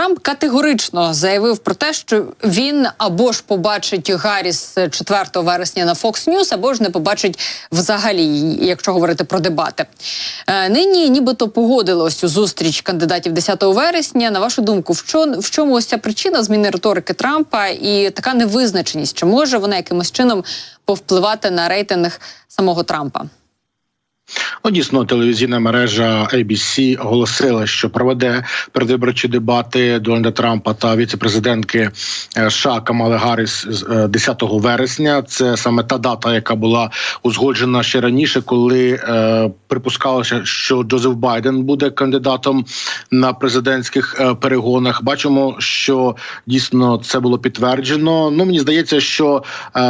Трамп категорично заявив про те, що він або ж побачить Гарріс 4 вересня на Fox News, або ж не побачить взагалі, якщо говорити про дебати. Е, нині нібито погодили ось цю зустріч кандидатів 10 вересня. На вашу думку, в чому, в чому ось ця причина зміни риторики Трампа і така невизначеність? Чи може вона якимось чином повпливати на рейтинг самого Трампа? Ну, дійсно, телевізійна мережа ABC оголосила, що проведе передвиборчі дебати Дональда Трампа та віцепрезидентки е, США Камали Гарріс з, е, 10 вересня. Це саме та дата, яка була узгоджена ще раніше, коли е, припускалося, що Джозеф Байден буде кандидатом на президентських е, перегонах. Бачимо, що дійсно це було підтверджено. Ну мені здається, що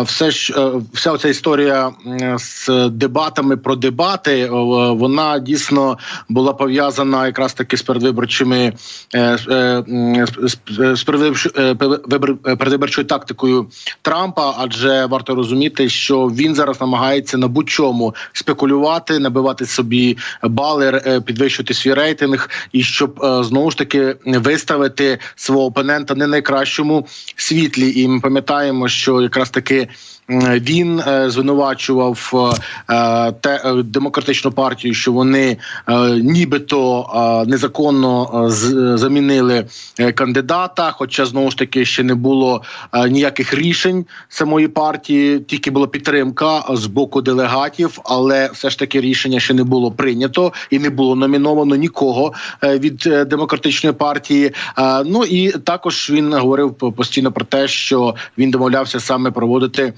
все ж вся ця історія з дебатами про дебати. Е, Вона дійсно була пов'язана якраз таки з передвиборчими з, передвиборчою тактикою Трампа, адже варто розуміти, що він зараз намагається на будь-чому спекулювати, набивати собі бали, е, підвищувати свій рейтинг, і щоб е, знову ж таки виставити свого опонента не найкращому світлі. І ми пам'ятаємо, що якраз таки. Він е, звинувачував е, те е, демократичну партію, що вони нібито незаконно замінили кандидата. Хоча знову ж таки ще не було ніяких рішень самої партії, тільки була підтримка з боку делегатів, але все ж таки рішення ще не було прийнято і не було номіновано нікого від демократичної партії. Ну і також він говорив постійно про те, що він домовлявся саме проводити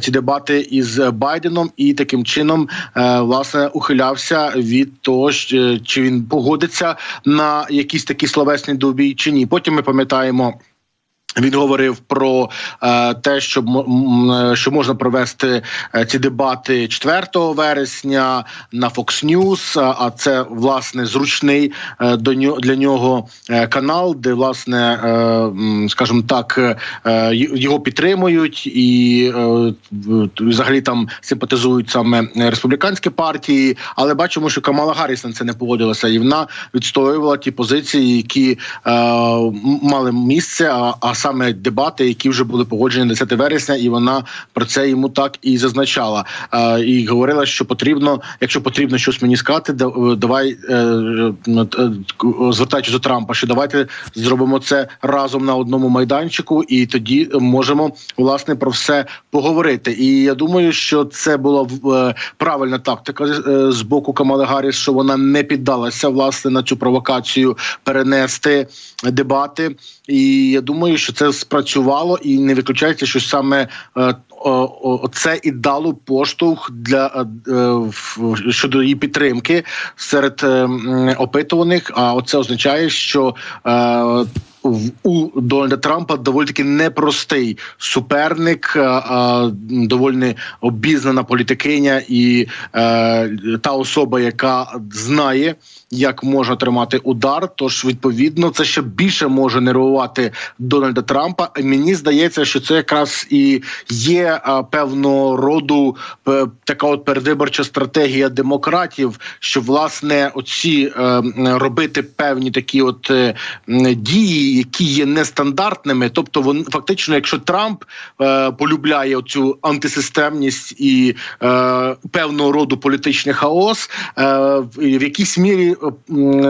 ці дебати із Байденом, і таким чином е, власне ухилявся від того, що- чи він погодиться на якісь такі словесні добій чи ні. Потім ми пам'ятаємо. Він говорив про е, те, що м- м- що можна провести е, ці дебати 4 вересня на Fox News, а- це власне зручний е, для нього е, канал, де власне, е, скажімо так, е, його підтримують і е, взагалі там симпатизують саме республіканські партії. Але бачимо, що Камала Гарріс на це не погодилася, і вона відстоювала ті позиції, які е, мали місце, а, а саме дебати, які вже були погоджені 10 вересня, і вона про це йому так і зазначала. І говорила, що потрібно, якщо потрібно щось мені сказати, е, давай е, е, звертаючись до Трампа, що давайте зробимо це разом на одному майданчику, і тоді можемо власне про все поговорити. І я думаю, що це була правильна тактика з боку Камали Гарріс, що вона не піддалася власне на цю провокацію перенести дебати. І я думаю, що це спрацювало, і не виключається, що саме. е, Це і дало поштовх для е, е, в- щодо її підтримки серед опитуваних. А це означає, що у Дональда Трампа доволі таки непростий суперник, доволі обізнана політикиня і та особа, яка знає, як можна тримати удар. Тож відповідно це ще більше може нервувати Дональда Трампа. Мені здається, що це якраз і є певного роду е, така от передвиборча стратегія демократів, що власне оці е, робити певні такі от е, дії, які є нестандартними. Тобто, вон фактично, якщо Трамп полюбляє цю антисистемність і певного роду політичний хаос, в якійсь мірі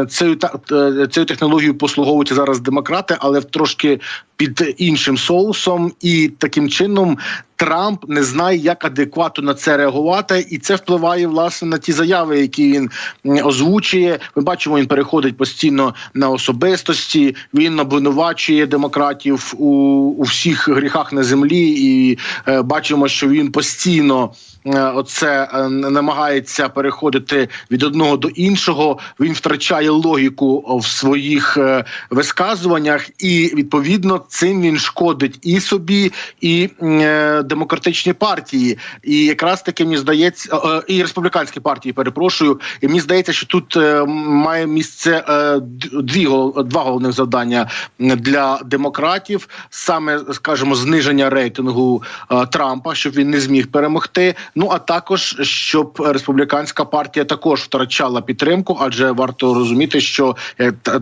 цією та- цю технологію послуговуються зараз демократи, але в трошки під іншим соусом, і таким чином Трамп не знає, як адекватно на це реагувати, і це впливає власне на ті заяви, які він озвучує. Ми бачимо, він переходить постійно на особистості. Він обвинувачує демократів у, у всіх гріхах на землі, і е, бачимо, що він постійно. е, Оце е, намагається переходити від одного до іншого. Він втрачає логіку в своїх е, висказуваннях, і відповідно цим він шкодить і собі, і демократичні партії, і якраз таки мені здається, е, е, і республіканські партії. Перепрошую, і мені здається, що тут е, має місце дві два головних завдання для демократів, саме скажімо, зниження рейтингу Трампа, щоб він не зміг перемогти. Ну а також щоб республіканська партія також втрачала підтримку, адже варто розуміти, що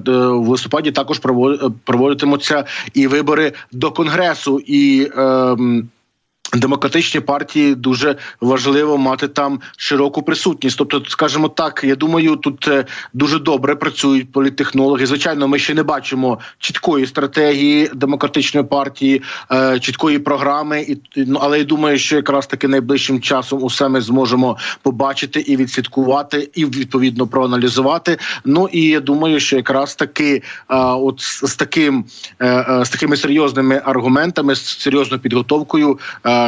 в листопаді також провод- проводитимуться і вибори до конгресу і. ем, Демократичні партії дуже важливо мати там широку присутність. Тобто, скажімо так, я думаю, тут е, дуже добре працюють політтехнологи. Звичайно, ми ще не бачимо чіткої стратегії демократичної партії, е, чіткої програми, і ну, але я думаю, що якраз таки найближчим часом усе ми зможемо побачити і відслідкувати, і відповідно проаналізувати. Ну і я думаю, що якраз таки е, от з, таким з такими серйозними аргументами, з серйозною підготовкою.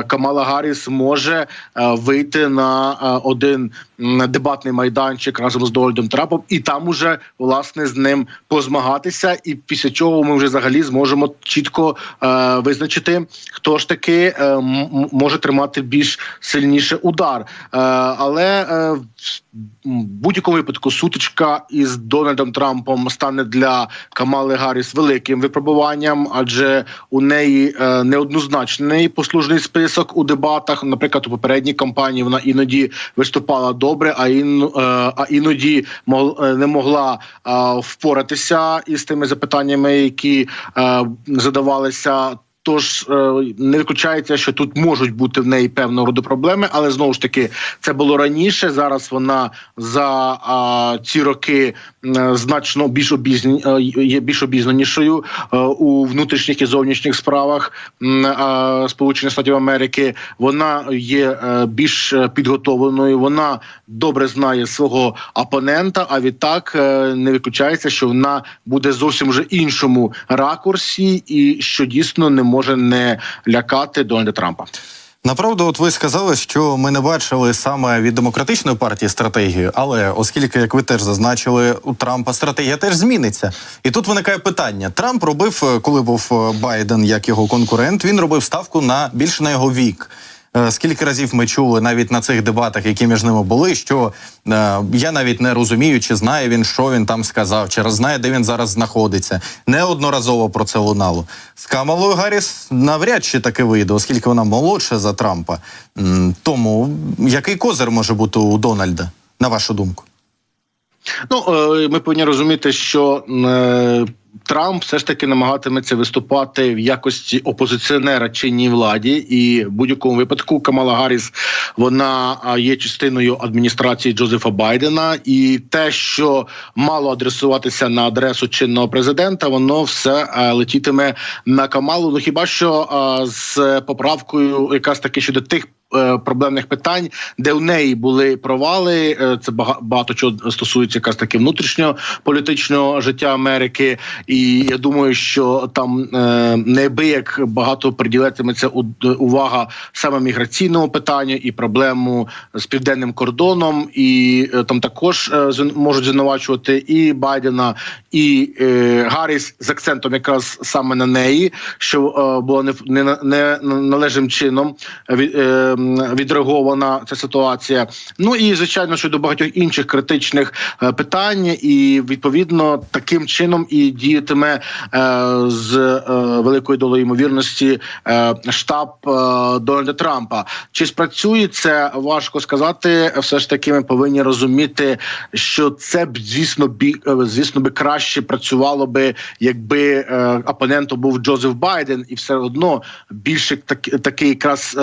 Камала Гарріс може е, вийти на е, один дебатний майданчик разом з Дональдом Трампом, і там уже власне з ним позмагатися. І після чого ми вже взагалі зможемо чітко е, визначити, хто ж таки може тримати більш сильніше удар. Але в будь-якому випадку сутичка із Дональдом Трампом стане для Камали Гарріс великим випробуванням, адже у неї неоднозначний послужний список у дебатах. Наприклад, у попередній кампанії вона іноді виступала добре, а ін, е, а іноді е, не могла е, впоратися із тими запитаннями, які задавалися. Тож е, не виключається, що тут можуть бути в неї певного роду проблеми, але знову ж таки це було раніше. Зараз вона за а, ці роки значно більш обізні е, є більш обізнанішою е, у внутрішніх і зовнішніх справах Сполучених Штатів Америки. Вона є більш підготовленою. Вона добре знає свого опонента. А відтак не виключається, що вона буде зовсім вже іншому ракурсі, і що дійсно не може не лякати Дональда Трампа. Направду, от ви сказали, що ми не бачили саме від демократичної партії стратегію, але оскільки, як ви теж зазначили, у Трампа стратегія теж зміниться. І тут виникає питання: Трамп робив, е, коли був е, Байден як його конкурент, він робив ставку на більше на його вік. Е, Скільки разів ми чули навіть на цих дебатах, які між ними були, що е, я навіть не розумію, чи знає він, що він там сказав, чи знає, де він зараз знаходиться. Неодноразово про це лунало. З Камалою Гарріс навряд чи таки вийде, оскільки вона молодша за Трампа. Тому який козир може бути у Дональда, на вашу думку? Ну е, ми повинні розуміти, що е, Трамп все ж таки намагатиметься виступати в якості опозиціонера чинній владі, і в будь-якому випадку Камала Гарріс вона є частиною адміністрації Джозефа Байдена, і те, що мало адресуватися на адресу чинного президента, воно все летітиме на Камалу. Ну хіба що з поправкою, якраз таки щодо тих. е, Проблемних питань, де у неї були провали, Е, це бага- багато чого стосується якраз таки внутрішнього політичного життя Америки. І я думаю, що там е, неабияк багато приділятиметься увага саме міграційному питанню і проблему з південним кордоном. І е, там також е, можуть звинувачувати і Байдена, і Гарріс з акцентом якраз саме на неї, що була не, не, не належним чином від, відреагована ця ситуація. Ну і звичайно, щодо багатьох інших критичних питань, і відповідно таким чином і діятиме е, з е, великою долею ймовірності е, штаб Дональда Трампа. Чи спрацює це важко сказати? Все ж таки, ми повинні розуміти, що це б звісно бі звісно би краще працювало би, якби опонентом був Джозеф Байден, і все одно більше так, такий якраз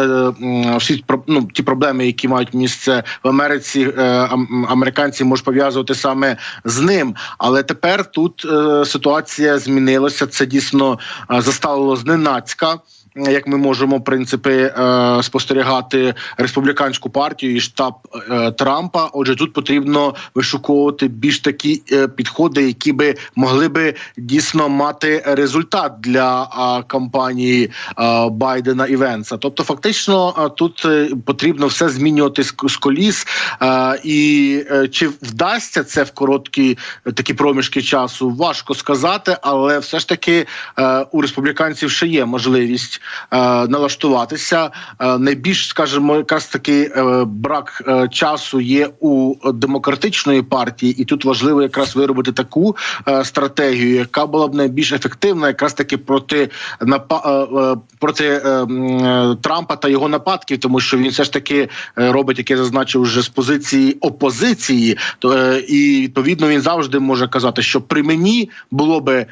всі ну, ті проблеми, які мають місце в Америці, ам- американці можуть пов'язувати саме з ним. Але тепер тут е, ситуація змінилася. Це дійсно заставило зненацька. Як ми можемо в принципі е, спостерігати республіканську партію і штаб е, Трампа, отже, тут потрібно вишуковувати більш такі е, підходи, які би могли би дійсно мати результат для кампанії Байдена і Венса. Тобто, фактично, тут потрібно все змінювати з, коліс, і чи вдасться це в короткі такі проміжки часу, важко сказати, але все ж таки у республіканців ще є можливість е, налаштуватися. Е, найбільш, скажімо, якраз таки е, брак часу є у демократичної партії, і тут важливо якраз виробити таку стратегію, яка була б найбільш ефективна, якраз таки проти проти Трампа та його нападків, тому що він все ж таки робить, як я зазначив, вже з позиції опозиції, то і відповідно він завжди може казати, що при мені було би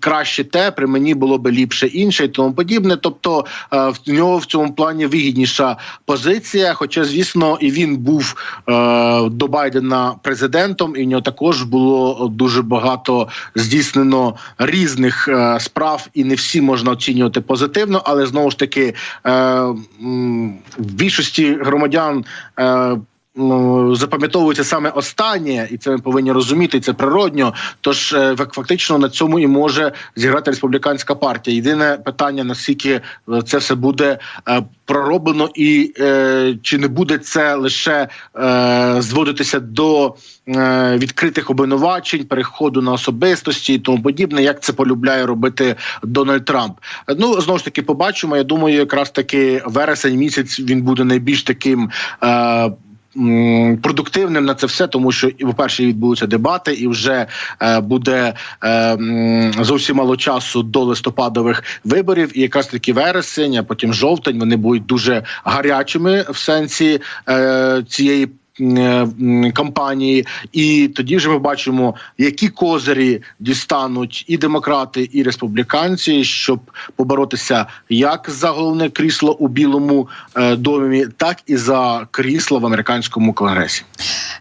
краще те, при мені було би ліпше інше і тому подібне. Тобто е, в нього в цьому плані вигідніша позиція. Хоча, звісно, і він був е, до Байдена президентом, і в нього також було дуже багато здійснено різних е, справ, і не всі можна оцінювати позитивно, але знову ж таки в більшості громадян. Запам'ятовується саме останнє, і це ми повинні розуміти. Це природньо. Тож е, фактично на цьому і може зіграти республіканська партія. Єдине питання: наскільки е, це все буде е, пророблено, і чи не буде це лише зводитися до відкритих обвинувачень, переходу на особистості і тому подібне, як це полюбляє робити Дональд Трамп. Ну знову ж таки, побачимо. Я думаю, якраз таки вересень місяць він буде найбільш таким. Продуктивним на це все, тому що і по-перше, відбудуться дебати, і вже е, буде е, зовсім мало часу до листопадових виборів. І якраз таки вересень, а потім жовтень вони будуть дуже гарячими в сенсі е, цієї. Е, Кампанії, і тоді вже ми бачимо, які козирі дістануть і демократи, і республіканці, щоб поборотися як за головне крісло у Білому е, домі, так і за крісло в американському конгресі.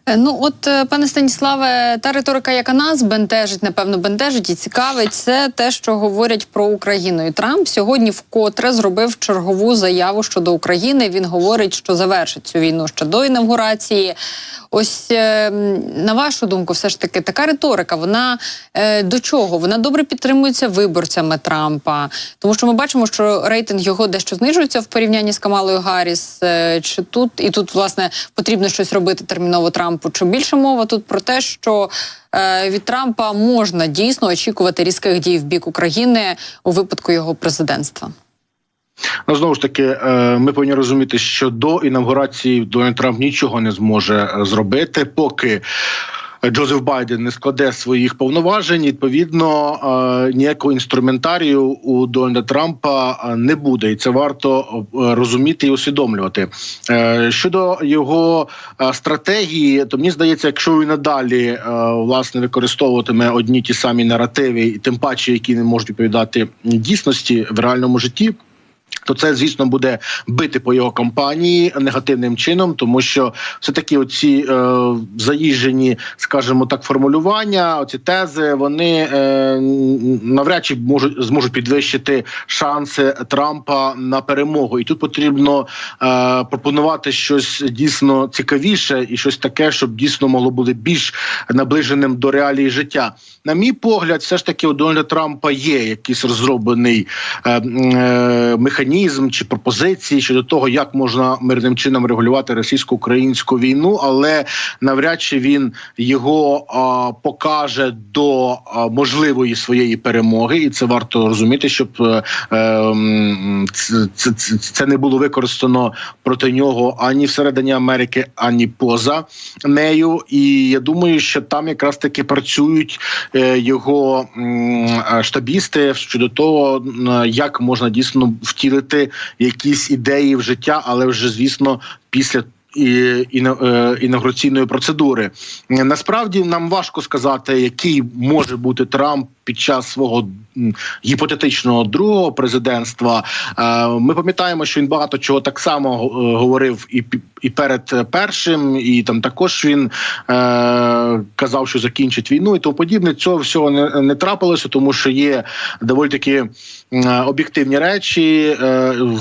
Е, Ну от, пане Станіславе, та риторика, яка нас бентежить, напевно, бентежить і цікавить, це те, що говорять про Україну. І Трамп сьогодні вкотре зробив чергову заяву щодо України. Він говорить, що завершить цю війну ще до інавгурації. Ось е, на вашу думку, все ж таки, така риторика, вона е, до чого? Вона добре підтримується виборцями Трампа, тому що ми бачимо, що рейтинг його дещо знижується в порівнянні з Камалою Гарріс. Е, чи тут і тут власне потрібно щось робити терміново Трампу? Чи більше мова тут про те, що від Трампа можна дійсно очікувати різких дій в бік України у випадку його президентства? Ну знову ж таки, е, ми повинні розуміти, що до інавгурації Дональд Трамп нічого не зможе е, зробити, поки. Джозеф Байден не складе своїх повноважень. Відповідно, е, ніякого інструментарію у Дональда Трампа не буде, і це варто розуміти і усвідомлювати. Щодо його стратегії, то мені здається, якщо він надалі власне використовуватиме одні ті самі наративи, і тим паче, які не можуть відповідати дійсності в реальному житті. То це, звісно, буде бити по його кампанії негативним чином, тому що все таки оці е, заїжджені, скажімо так, формулювання, оці тези, вони е, навряд чи можуть зможуть підвищити шанси Трампа на перемогу. І тут потрібно е, пропонувати щось дійсно цікавіше і щось таке, щоб дійсно могло бути більш наближеним до реалії життя. На мій погляд, все ж таки у Дональда Трампа є якийсь розроблений е, е, механізм чи пропозиції щодо того, як можна мирним чином регулювати російсько-українську війну, але навряд чи він його а, покаже до а, можливої своєї перемоги, і це варто розуміти, щоб е, ем, це, це, це, це не було використано проти нього ані всередині Америки, ані поза нею. І я думаю, що там якраз таки працюють е, його штабісти щодо того, як можна дійсно втілити якісь ідеї в життя, але вже звісно після. І іно- е, інаугураційної процедури Е, насправді нам важко сказати, який може бути Трамп під час свого гіпотетичного другого президентства. Е, Ми пам'ятаємо, що він багато чого так само е, говорив і і перед першим, і там також він е, казав, що закінчить війну і тому подібне. Цього всього не, не трапилося, тому що є доволі таки об'єктивні речі,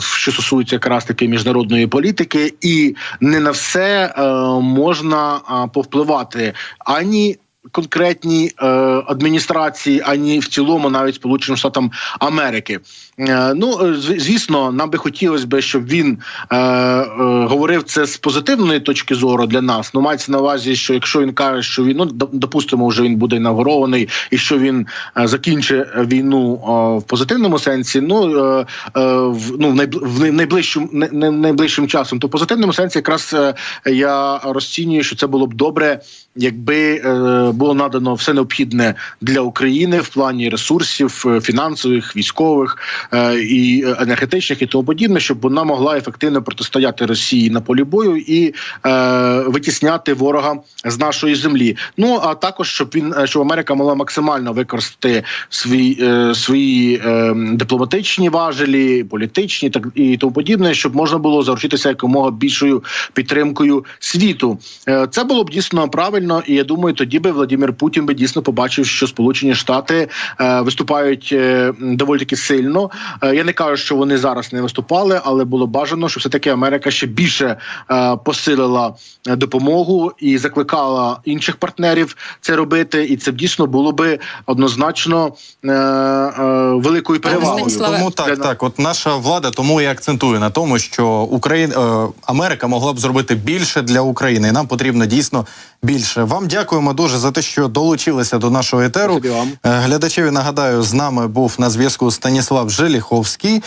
що стосуються якраз таки міжнародної політики, і не на все можна повпливати ані. Конкретній е, адміністрації, ані в цілому, навіть Сполученим Штатам Америки. Е, ну е, звісно, нам би хотілося б, щоб він е, е, говорив це з позитивної точки зору для нас. Ну мається на увазі, що якщо він каже, що він ну доп- допустимо, вже він буде інаугурований, і що він е, закінчить війну е, в позитивному сенсі. Ну е, е, в ну в найближчим не, не найближчим часом, то в позитивному сенсі якраз е, я розцінюю, що це було б добре, якби е, було надано все необхідне для України в плані ресурсів е, фінансових, військових е, і енергетичних і тому подібне, щоб вона могла ефективно протистояти Росії на полі бою і е, витісняти ворога з нашої землі. Ну а також щоб він щоб Америка могла максимально використати свої, свої дипломатичні важелі, політичні так і тому подібне, щоб можна було заручитися якомога більшою підтримкою світу. Це було б дійсно правильно, і я думаю, тоді би Владимир Путін би дійсно побачив, що Сполучені Штати е, виступають е, доволі таки сильно. Е, Я не кажу, що вони зараз не виступали, але було бажано, щоб все таки Америка ще більше е, посилила допомогу і закликала інших партнерів це робити. І це б дійсно було би однозначно е, е, великою перевагою. Тому так, так. От наша влада тому і акцентує на тому, що Україна е, Америка могла б зробити більше для України. І нам потрібно дійсно більше. Вам дякуємо дуже за те, що долучилися до нашого етеру. Е, Глядачеві нагадаю, з нами був на зв'язку Станіслав Желіховський,